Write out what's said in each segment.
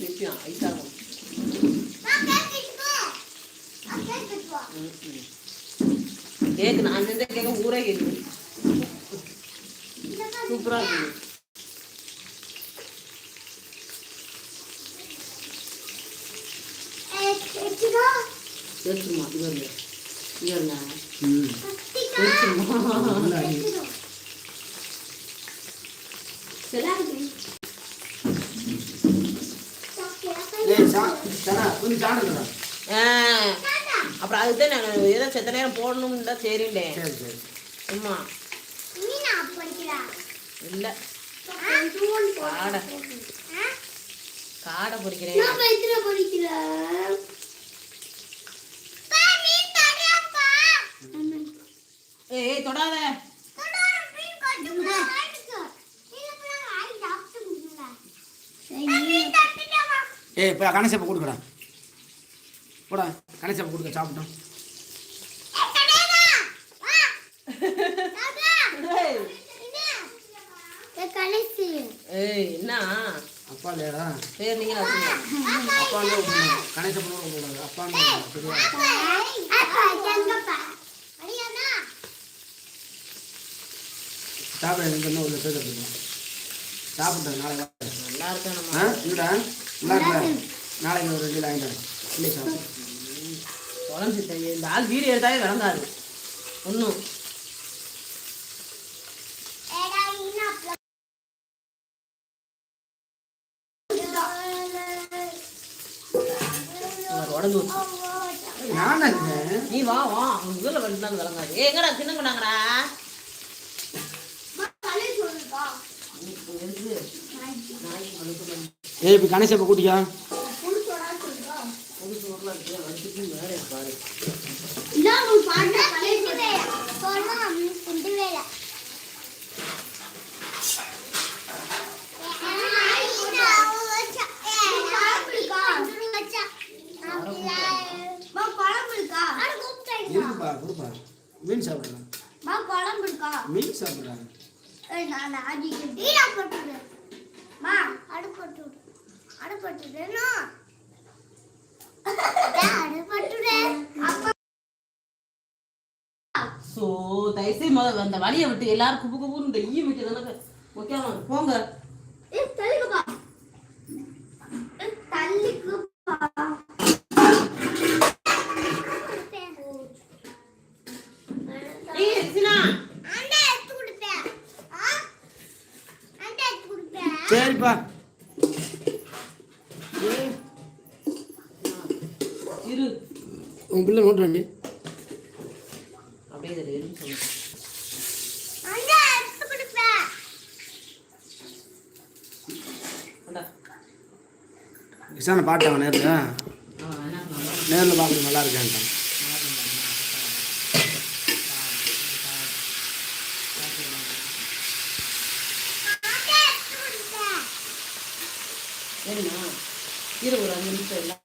நிற்கும் ஐஸாக இருக்கும் கேக்கு நான் செஞ்ச கேட்க ஊரே கேட்குது சூப்பராக இருக்குது வருங்க அப்புறம் அதுதான் நான் ஏதோ செத்த நேரம் போடணும்னு தான் சரிண்டேன் சரி சரி. சும்மா. இல்லை. காடை. காடை பொரிக்கிறேன் ஏய் ஏய், தொடாத. ஏய் இப்போ கணேசப்ப கொடுக்குறா போடா கணேசப்ப கொடுக்க சாப்பிட்டோம். ஏய், என்ன? அப்பா இல்லையாடா பேர் நீங்க அப்பா இல்லையா விடணும் கணேசப்ப கூடாது அப்பா சாப்பிட ஒரு சாப்பிட்டேன் நாளைக்கு. நல்லா இருக்கா நாளைக்கு ஒரு ரெண்டு வாங்கிட்டேன் இல்லை சாப்பிடு குழந்தை இந்த ஆள் வீடியோ எடுத்தாலே விளங்காது ஒன்றும் உடம்பு நீ வா வா. அவங்க ஊரில் வந்து விளங்காது ஏ எங்கடா சின்ன இருக்கு ஏய் இப்போ கூட்டிக்கா? பாரு இருக்குப்பா கொடுப்பா. மீன் சாப்பிடலாம். மீன் சாப்பிட்றாங்க ஏய், நான் வீடா போட்டுடு. மா, அடுப்பட்டு விடு. ஸோ தயவுசெய்து முதல்ல அந்த வழியை விட்டு எல்லாரும் குப்பு குப்புன்னு இந்த ஈ வைக்கிறதுனால முக்கியமாக போங்க. ஏய், உன் பிள்ளை நோட்டுறாண்டி அப்படியே இதில் இருன்னு சொல்லுங்க அண்டை எடுத்து கொடுப்பேன். கொண்டா கிருஷ்ணனை பாட்டாங்க நேரில். ஆ என்ன பண்ணலாம் நேரில் பார்க்கறது நல்லா இருக்கேன்ட்டான். அண்டை எடுத்து கொடுப்பேன். சரிண்ணா இரு ஒரு அஞ்சு நிமிஷம் இல்லை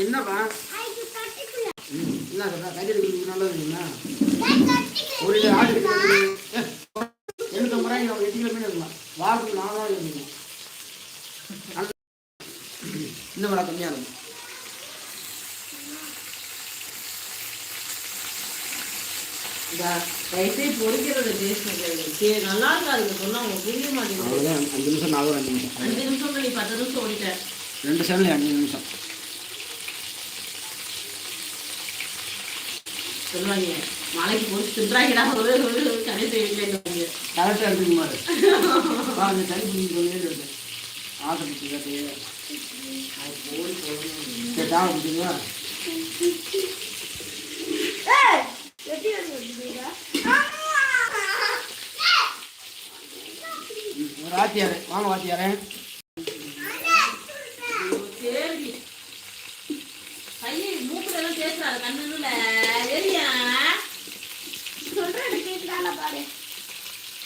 என்னப்பா? என்ன சொல்றா கறி இருக்குது நல்லது இல்லைங்களா ஒரு கிலோ ஆட்டு கறி ஒரு எட்டு கிலோ இருக்கலாம் வாரத்துக்கு நாலாயிரம் இருக்கும் விலை கம்மியாக இருக்கும் தயவுசெய்து பொறிக்கிறது டேஸ்ட் இல்லை. நல்லா இருக்காது சொன்னா உங்களுக்கு புரிய மாட்டேங்குது. அஞ்சு நிமிஷம் நாலு அஞ்சு நிமிஷம். அஞ்சு நிமிஷம் நீ பத்து நிமிஷம் ஓடிட்ட. ரெண்டு சேனல் அஞ்சு நிமிஷம். சொல்லுவாங்க மலைக்கு போட்டு தின்றாங்கடா ஒரு கடைசி வீட்டில் கரெக்டாக எடுத்துக்க மாரு வா அந்த தண்ணி பிடிக்க சொல்லி இருக்கு கேட்டு. அது போய் போகணும் தாவ வாத்தியார் வாங்க வாத்தியாரே. மூக்குல எல்லாம் பேசுறாரு கண்ணுல